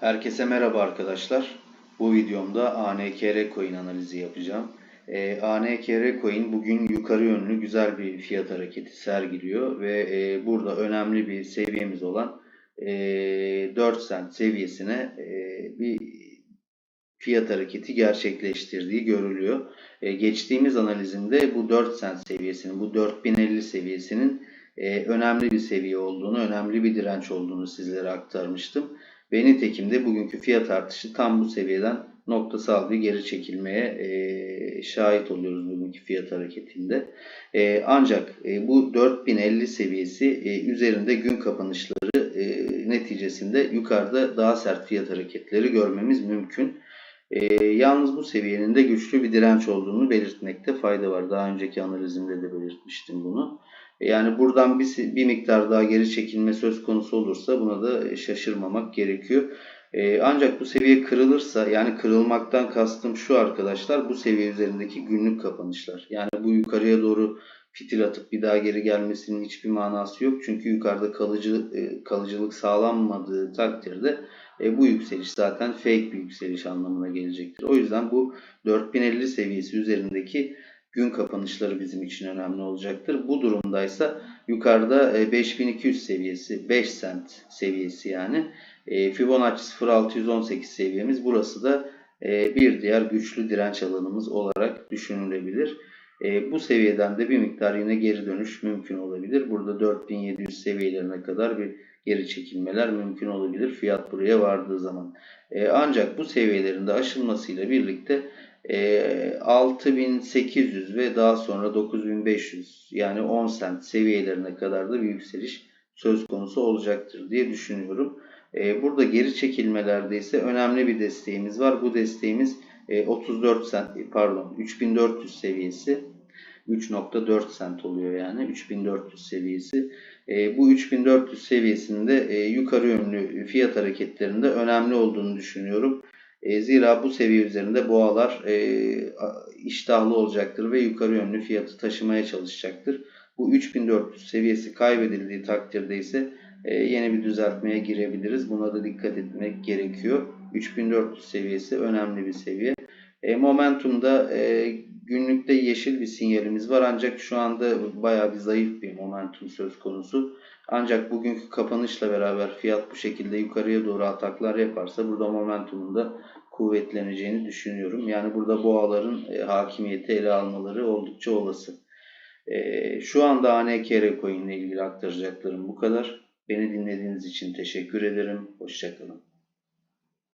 Herkese merhaba arkadaşlar. Bu videomda ANKR coin analizi yapacağım. Ee, ANKR coin bugün yukarı yönlü güzel bir fiyat hareketi sergiliyor ve e, burada önemli bir seviyemiz olan e, 4 cent seviyesine e, bir fiyat hareketi gerçekleştirdiği görülüyor. E, geçtiğimiz analizimde bu 4 cent seviyesinin, bu 4050 seviyesinin e, önemli bir seviye olduğunu, önemli bir direnç olduğunu sizlere aktarmıştım. Ve nitekim de bugünkü fiyat artışı tam bu seviyeden noktasal bir geri çekilmeye e, şahit oluyoruz bugünkü fiyat hareketinde. E, ancak e, bu 4050 seviyesi e, üzerinde gün kapanışları e, neticesinde yukarıda daha sert fiyat hareketleri görmemiz mümkün. E, yalnız bu seviyenin de güçlü bir direnç olduğunu belirtmekte fayda var. Daha önceki analizimde de belirtmiştim bunu. Yani buradan bir, bir miktar daha geri çekilme söz konusu olursa buna da şaşırmamak gerekiyor. Ee, ancak bu seviye kırılırsa yani kırılmaktan kastım şu arkadaşlar bu seviye üzerindeki günlük kapanışlar. Yani bu yukarıya doğru fitil atıp bir daha geri gelmesinin hiçbir manası yok. Çünkü yukarıda kalıcı e, kalıcılık sağlanmadığı takdirde e, bu yükseliş zaten fake bir yükseliş anlamına gelecektir. O yüzden bu 4050 seviyesi üzerindeki gün kapanışları bizim için önemli olacaktır. Bu durumdaysa yukarıda 5200 e, seviyesi 5 cent seviyesi yani e, Fibonacci 0618 seviyemiz burası da e, bir diğer güçlü direnç alanımız olarak düşünülebilir. Bu seviyeden de bir miktar yine geri dönüş mümkün olabilir. Burada 4700 seviyelerine kadar bir geri çekilmeler mümkün olabilir fiyat buraya vardığı zaman. Ancak bu seviyelerin de aşılmasıyla birlikte 6800 ve daha sonra 9500 yani 10 cent seviyelerine kadar da bir yükseliş söz konusu olacaktır diye düşünüyorum. Burada geri çekilmelerde ise önemli bir desteğimiz var. Bu desteğimiz 34 cent pardon 3400 seviyesi 3.4 cent oluyor yani 3400 seviyesi. bu 3400 seviyesinde yukarı yönlü fiyat hareketlerinde önemli olduğunu düşünüyorum. E, zira bu seviye üzerinde boğalar e, iştahlı olacaktır ve yukarı yönlü fiyatı taşımaya çalışacaktır. Bu 3400 seviyesi kaybedildiği takdirde ise e, yeni bir düzeltmeye girebiliriz. Buna da dikkat etmek gerekiyor. 3400 seviyesi önemli bir seviye. E, momentumda e, günlükte yeşil bir sinyalimiz var ancak şu anda bayağı bir zayıf bir momentum söz konusu. Ancak bugünkü kapanışla beraber fiyat bu şekilde yukarıya doğru ataklar yaparsa burada momentumun da kuvvetleneceğini düşünüyorum. Yani burada boğaların e, hakimiyeti ele almaları oldukça olası. E, şu anda ANKR coin ile ilgili aktaracaklarım bu kadar. Beni dinlediğiniz için teşekkür ederim. Hoşçakalın.